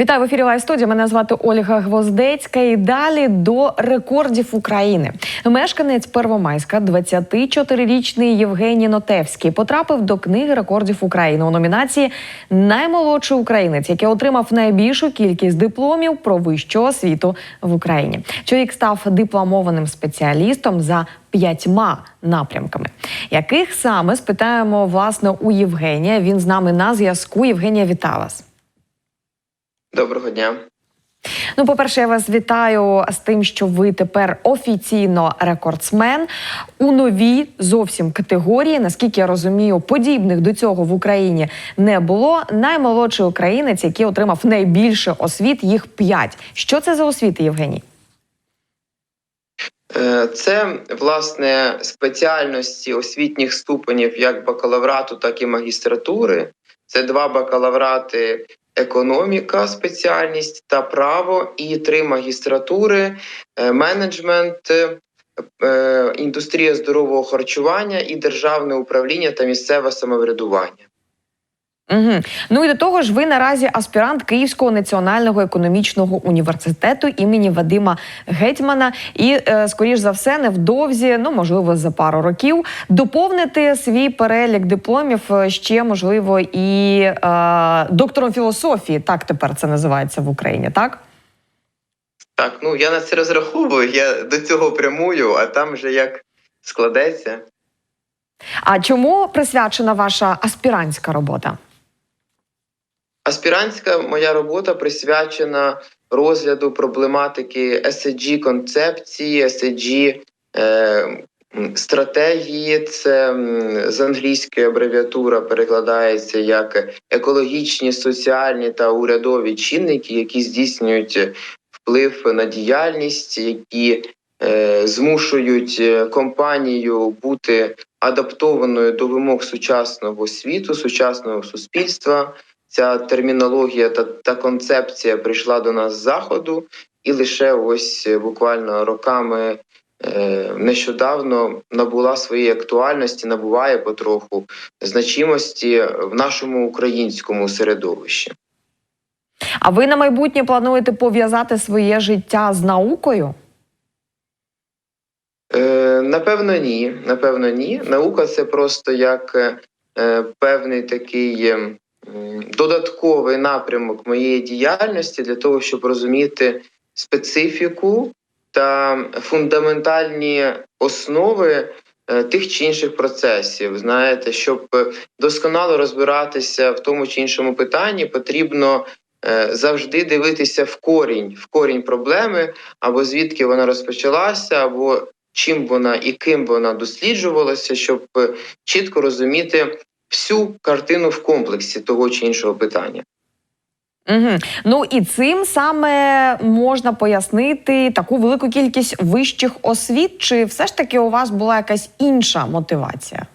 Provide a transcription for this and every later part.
Вітаю в ефірі Лайв студія. Мене звати Ольга Гвоздецька. І далі до рекордів України. Мешканець Первомайська, 24-річний Євгеній Нотевський, потрапив до книги рекордів України у номінації Наймолодший українець, який отримав найбільшу кількість дипломів про вищу освіту в Україні. Чоловік став дипломованим спеціалістом за п'ятьма напрямками. Яких саме спитаємо власне у Євгенія? Він з нами на зв'язку. Євгенія, вітаю вас. Доброго дня. Ну, по-перше, я вас вітаю з тим, що ви тепер офіційно рекордсмен у новій зовсім категорії. Наскільки я розумію, подібних до цього в Україні не було. Наймолодший українець, який отримав найбільше освіт, їх п'ять. Що це за освіти, Євгеній? Е, Це власне спеціальності освітніх ступенів як бакалаврату, так і магістратури. Це два бакалаврати економіка, спеціальність та право, і три магістратури, е, менеджмент, е, індустрія здорового харчування і державне управління та місцеве самоврядування. Угу. Ну і до того ж, ви наразі аспірант Київського національного економічного університету імені Вадима Гетьмана. І, е, скоріш за все, невдовзі, ну можливо, за пару років, доповнити свій перелік дипломів е, ще можливо і е, доктором філософії. Так тепер це називається в Україні, так? Так, ну я на це розраховую. Я до цього прямую, а там вже як складеться. А чому присвячена ваша аспірантська робота? Аспірантська моя робота присвячена розгляду проблематики ESG концепції, ESG е, стратегії. Це з англійської абревіатура перекладається як екологічні, соціальні та урядові чинники, які здійснюють вплив на діяльність, які е, змушують е, компанію бути адаптованою до вимог сучасного світу, сучасного суспільства. Ця термінологія та, та концепція прийшла до нас з заходу, і лише ось буквально роками е, нещодавно набула своєї актуальності, набуває потроху значимості в нашому українському середовищі. А ви на майбутнє плануєте пов'язати своє життя з наукою? Е, Напевно, ні. Напевно, ні. Наука це просто як е, певний такий додатковий напрямок моєї діяльності для того, щоб розуміти специфіку та фундаментальні основи е, тих чи інших процесів. Знаєте, щоб досконало розбиратися в тому чи іншому питанні, потрібно. Е, завжди дивитися в корінь, в корінь проблеми, або звідки вона розпочалася, або чим вона і ким вона досліджувалася, щоб чітко розуміти всю картину в комплексі того чи іншого питання. Угу. Ну і цим саме можна пояснити таку велику кількість вищих освіт, чи все ж таки у вас була якась інша мотивація?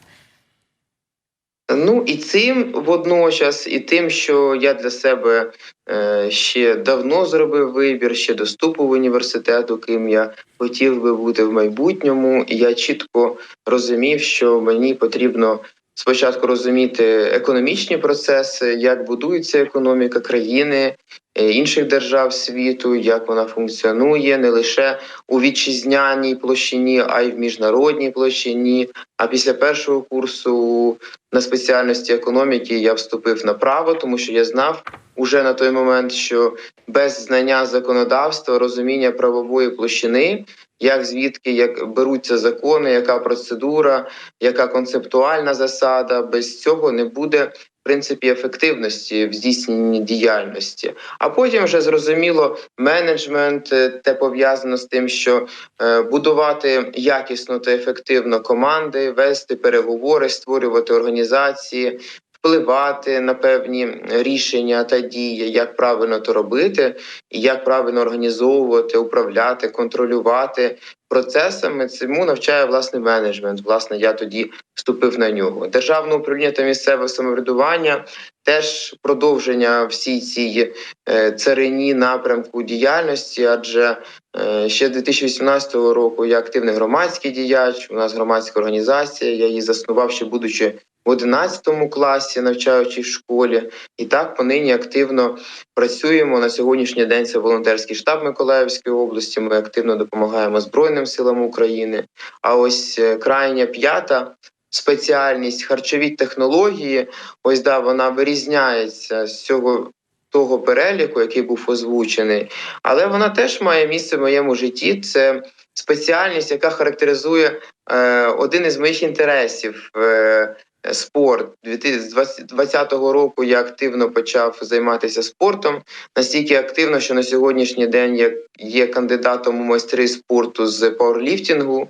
Ну і цим водночас, і тим, що я для себе е, ще давно зробив вибір, ще до вступу в університету, ким я хотів би бути в майбутньому, і я чітко розумів, що мені потрібно спочатку розуміти економічні процеси, як будується економіка країни, е, інших держав світу, як вона функціонує не лише у вітчизняній площині, а й в міжнародній площині. А після першого курсу на спеціальності економіки я вступив на право, тому що я знав уже на той момент, що без знання законодавства, розуміння правової площини як звідки як беруться закони, яка процедура, яка концептуальна засада. Без цього не буде в принципі ефективності в здійсненні діяльності. А потім вже зрозуміло менеджмент, е, те пов'язано з тим, що е, будувати якісно та ефективно команди, вести переговори, створювати організації, впливати на певні рішення та дії, як правильно то робити, і як правильно організовувати, управляти, контролювати процесами. Цьому навчає власний менеджмент. Власне, я тоді вступив на нього. Державне управління та місцеве самоврядування. Теж продовження всій цій е, царині напрямку діяльності, адже е, ще 2018 року я активний громадський діяч. У нас громадська організація. Я її заснував ще будучи в 11 класі, навчаючись в школі. І так понині активно працюємо на сьогоднішній день. Це волонтерський штаб Миколаївської області. Ми активно допомагаємо Збройним силам України. А ось е, крайня п'ята спеціальність харчові технології. Ось да, вона вирізняється з цього того переліку, який був озвучений, але вона теж має місце в моєму житті. Це спеціальність, яка характеризує е, один із моїх інтересів. Е, Спорт 2020 року я активно почав займатися спортом настільки активно, що на сьогоднішній день я є кандидатом у майстри спорту з пауерліфтингу.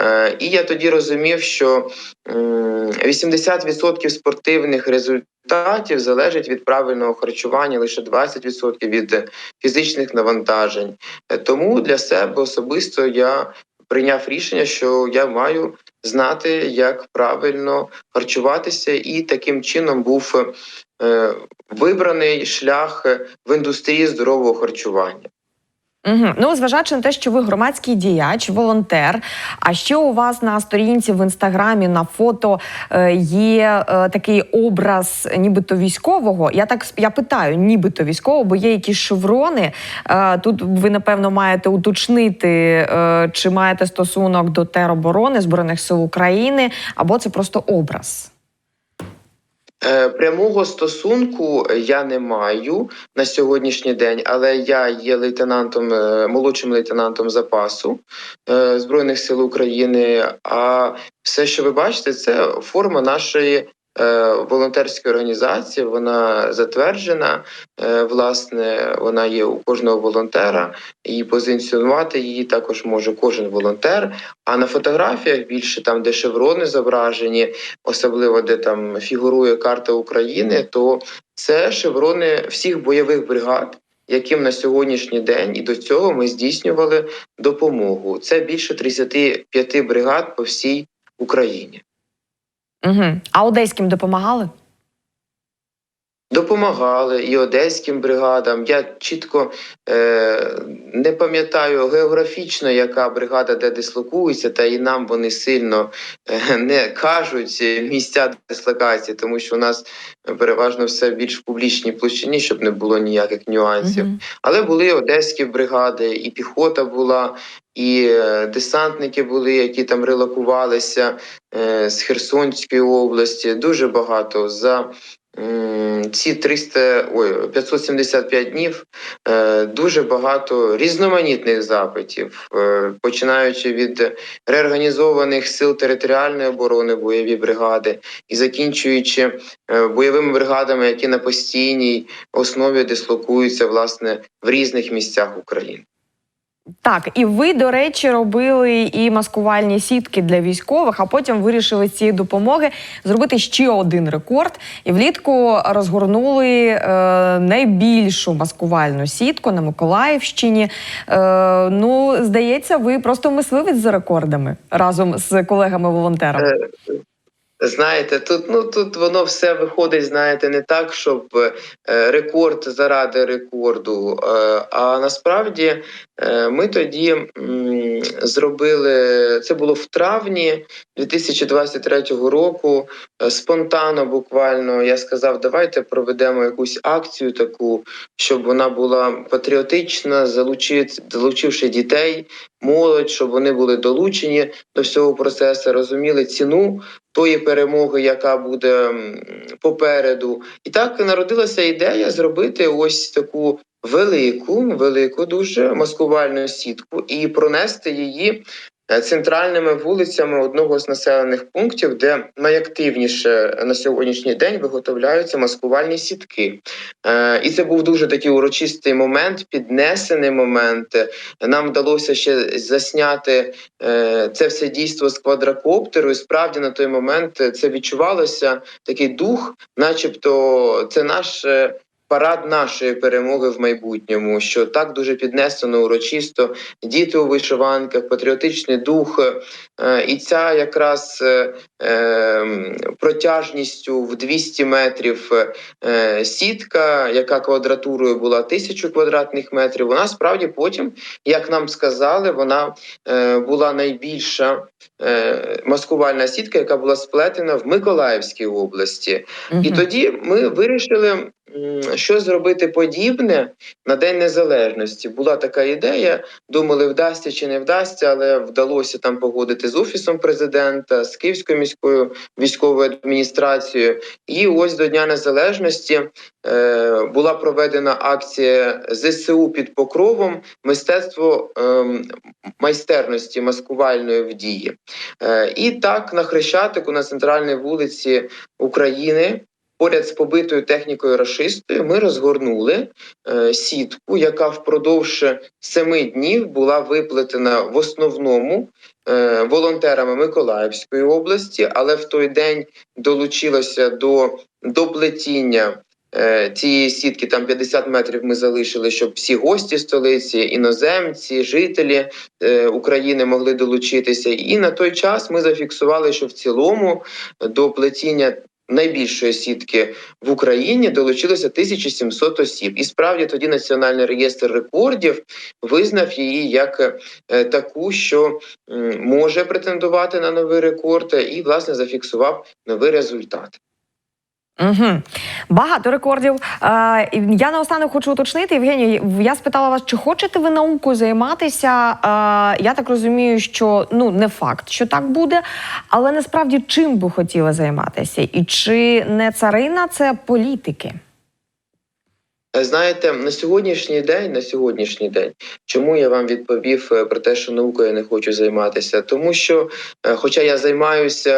Е, і я тоді розумів, що м, 80% спортивних результатів залежить від правильного харчування, лише 20% від фізичних навантажень. Е, Тому для себе особисто я прийняв рішення, що я маю знати, як правильно харчуватися, і таким чином був е, вибраний шлях в індустрії здорового харчування. Угу. Ну, зважаючи на те, що ви громадський діяч, волонтер. А ще у вас на сторінці в інстаграмі на фото е, є е, такий образ, нібито військового. Я так я питаю, нібито військового, бо є якісь шеврони. Е, тут ви напевно маєте уточнити, чи маєте стосунок до тероборони збройних сил України, або це просто образ. Е, Прямого стосунку я не маю на сьогоднішній день, але я є лейтенантом, е, молодшим лейтенантом запасу е, Збройних сил України. А все, що ви бачите, це форма нашої е, волонтерської організації. Вона затверджена. Е, Власне, вона є у кожного волонтера, і позиціонувати її також може кожен волонтер. А на фотографіях більше там, де шеврони зображені, особливо де там фігурує карта України, то це шеврони всіх бойових бригад, яким на сьогоднішній день і до цього ми здійснювали допомогу. Це більше 35 бригад по всій Україні. Угу. А одеським допомагали? Допомагали і одеським бригадам. Я чітко е, не пам'ятаю географічно, яка бригада де дислокується, та і нам вони сильно е, не кажуть місця дислокації, тому що у нас переважно все більш в публічній площині, щоб не було ніяких нюансів. Мгм. Але були одеські бригади, і піхота була, і е, десантники були, які там релокувалися е, з Херсонської області. Дуже багато за ці 300, ой, 575 днів. е, Дуже багато різноманітних запитів, е, починаючи від реорганізованих сил територіальної оборони, бойові бригади, і закінчуючи е, бойовими бригадами, які на постійній основі дислокуються власне в різних місцях України. Так, і ви, до речі, робили і маскувальні сітки для військових, а потім вирішили з цієї допомоги зробити ще один рекорд. І влітку розгорнули е, найбільшу маскувальну сітку на Миколаївщині. Е, ну, здається, ви просто мисливець за рекордами разом з колегами-волонтерами. Знаєте, тут ну тут воно все виходить, знаєте, не так, щоб е, рекорд заради рекорду. Е, а насправді е, ми тоді зробили це було в травні 2023 року. Спонтанно, буквально я сказав, давайте проведемо якусь акцію таку, щоб вона була патріотична, залучивши дітей, молодь, щоб вони були долучені до всього процесу, розуміли ціну тої перемоги, яка буде попереду. І так народилася ідея зробити ось таку велику, велику дуже маскувальну сітку і пронести її центральними вулицями одного з населених пунктів, де найактивніше на сьогоднішній день виготовляються маскувальні сітки. Е, І це був дуже такий урочистий момент, піднесений момент. Нам вдалося ще засняти е, це все дійство з квадрокоптеру. І справді на той момент це відчувалося такий дух, начебто, це наш. Парад нашої перемоги в майбутньому, що так дуже піднесено урочисто, діти у вишиванках, патріотичний дух, е, і ця якраз е, е, протяжністю в 200 метрів сітка, яка квадратурою була тисячу квадратних метрів. Вона справді потім, як нам сказали, вона була найбільша маскувальна сітка, яка була сплетена в Миколаївській області. І тоді ми вирішили, що зробити подібне на День Незалежності. Була така ідея. Думали, вдасться чи не вдасться, але вдалося там погодити з офісом президента, з Київською міською військовою адміністрацією. І ось до Дня Незалежності е, була проведена акція ЗСУ під покровом мистецтво ем, майстерності маскувальної в дії. Е, і так на Хрещатику на центральній вулиці України. Поряд з побитою технікою рашистою ми розгорнули е, сітку, яка впродовж семи днів була виплетена в основному е, волонтерами Миколаївської області, але в той день долучилося до, до плетіння е, цієї сітки. Там 50 метрів ми залишили, щоб всі гості столиці, іноземці, жителі України могли долучитися. І на той час ми зафіксували, що в цілому до плетіння найбільшої сітки в Україні долучилося 1700 осіб. І справді тоді Національний реєстр рекордів визнав її як е, таку, що може претендувати на новий рекорд, і власне зафіксував новий результат. Угу. Багато рекордів. Е, я наостанок хочу уточнити, Євгеній, я спитала вас, чи хочете ви наукою займатися? Е, я так розумію, що ну не факт, що так буде, але насправді чим би хотіли займатися? І чи не царина це політики? Е, Знаєте, на сьогоднішній день, на сьогоднішній день, чому я вам відповів е, про те, що наукою не хочу займатися? Тому що, е, хоча я займаюся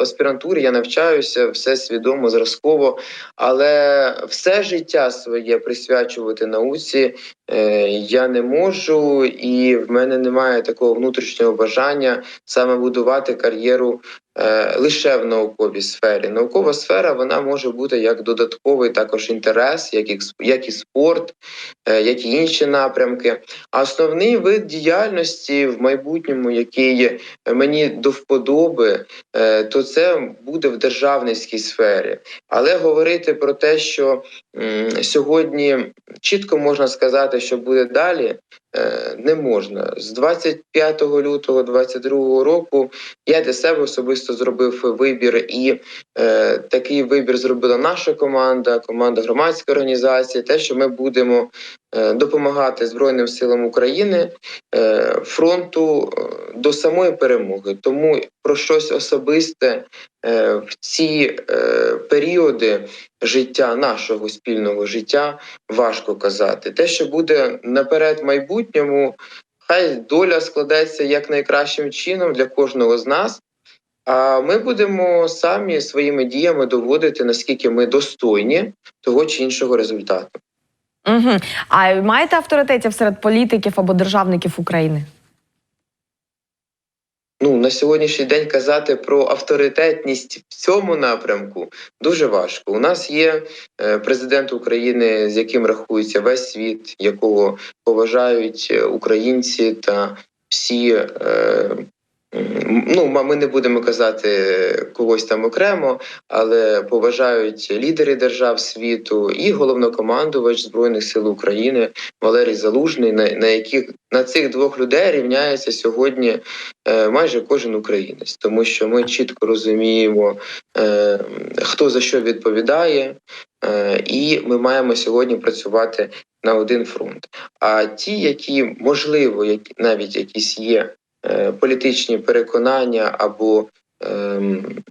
аспірантурою, я навчаюся все свідомо, зразково, але все життя своє присвячувати науці е, я не можу, і в мене немає такого внутрішнього бажання саме будувати кар'єру е, лише в науковій сфері. Наукова сфера вона може бути як додатковий також інтерес, як і, як і спорт, е, як і інші напрямки. А основний вид діяльності в майбутньому, який мені до вподоби, е, то це буде в державницькій сфері. Але говорити про те, що сьогодні чітко можна сказати, що буде далі. е, Не можна з 25 лютого 22 року. Я для себе особисто зробив вибір, і е, такий вибір зробила наша команда, команда громадської організації. Те, що ми будемо допомагати Збройним силам України е, фронту е, до самої перемоги. Тому про щось особисте е, в ці е, періоди життя нашого спільного життя важко казати. Те, що буде наперед майбутньому, хай доля складеться як найкращим чином для кожного з нас. А ми будемо самі своїми діями доводити, наскільки ми достойні того чи іншого результату. Угу. А маєте авторитетів серед політиків або державників України? Ну на сьогоднішній день казати про авторитетність в цьому напрямку дуже важко. У нас є е, президент України, з яким рахується весь світ, якого поважають е, українці та всі. Е, Ну, ми не будемо казати когось там окремо, але поважають лідери держав світу і головнокомандувач збройних сил України Валерій Залужний, на, на яких на цих двох людей рівняється сьогодні е, майже кожен українець, тому що ми чітко розуміємо, е, хто за що відповідає, е, і ми маємо сьогодні працювати на один фронт. А ті, які можливо, які навіть якісь є політичні переконання або ем,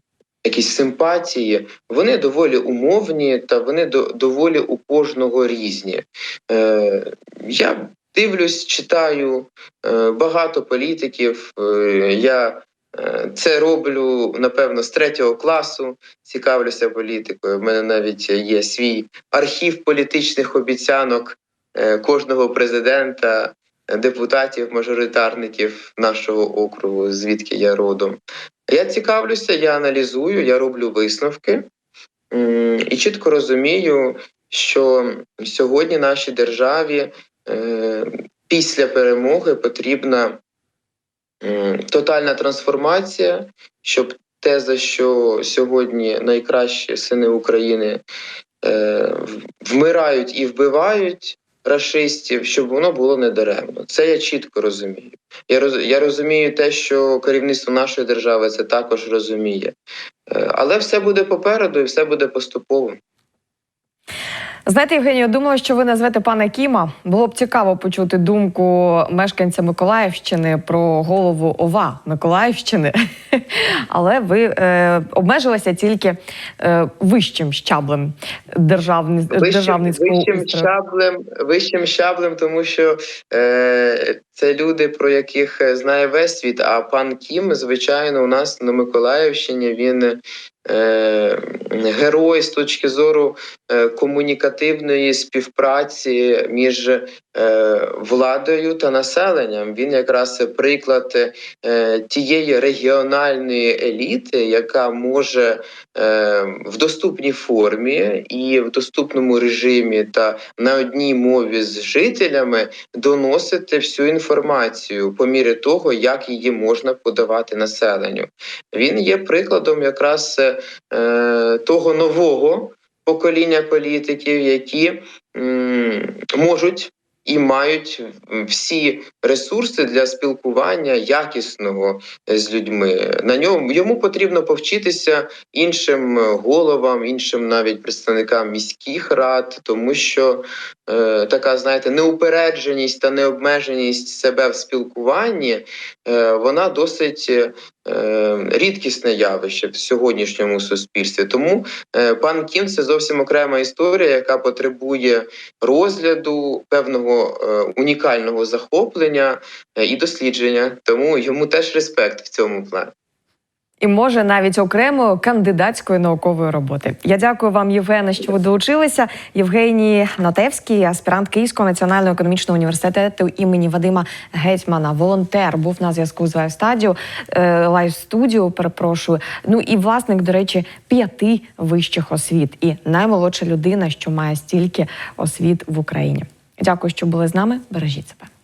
якісь симпатії, вони доволі умовні та вони до, доволі у кожного різні. Е, я дивлюсь, читаю е, багато політиків. Е, я е, це роблю напевно з третього класу. Цікавлюся політикою. У мене навіть є свій архів політичних обіцянок е, кожного президента, е, депутатів, мажоритарників нашого округу, звідки я родом. Я цікавлюся, я аналізую, я роблю висновки і чітко розумію, що сьогодні нашій державі е, після перемоги потрібна тотальна трансформація, щоб те, за що сьогодні найкращі сини України е, вмирають і вбивають рашистів, щоб воно було недаремно. Це я чітко розумію. Я роз, я розумію те, що керівництво нашої держави це також розуміє. Е, Але все буде попереду і все буде поступово. Знаєте, Євгенію, думала, що ви назвете пана Кіма. Було б цікаво почути думку мешканця Миколаївщини про голову ОВА Миколаївщини, але ви е, обмежилися тільки е, вищим щаблем державни... Вищим, державницького вищим устрою. щаблем, вищим щаблем, тому що е, це люди, про яких знає весь світ. А пан Кім, звичайно, у нас на Миколаївщині він е, герой з точки зору комунікативної співпраці між е, владою та населенням. Він якраз приклад е, тієї регіональної еліти, яка може е, в доступній формі і в доступному режимі та на одній мові з жителями доносити всю інформацію по мірі того, як її можна подавати населенню. Він є прикладом якраз е, того нового покоління політиків, які можуть. І мають всі ресурси для спілкування якісного з людьми. На ньому йому потрібно повчитися іншим головам, іншим навіть представникам міських рад, тому що е, така, знаєте, неупередженість та необмеженість себе в спілкуванні е, вона досить е, рідкісне явище в сьогоднішньому суспільстві. Тому е, пан Кім це зовсім окрема історія, яка потребує розгляду певного е, унікального захоплення е, і дослідження. Тому йому теж респект в цьому плані. І може навіть окремої кандидатської наукової роботи. Я дякую вам, Євгене, що ви долучилися. Євгеній Натевський, аспірант Київського національного економічного університету імені Вадима Гетьмана, волонтер, був на зв'язку з лайв-стадіо, е, перепрошую. Ну і власник, до речі, п'яти вищих освіт, і наймолодша людина, що має стільки освіт в Україні. Дякую, що були з нами. Бережіть себе.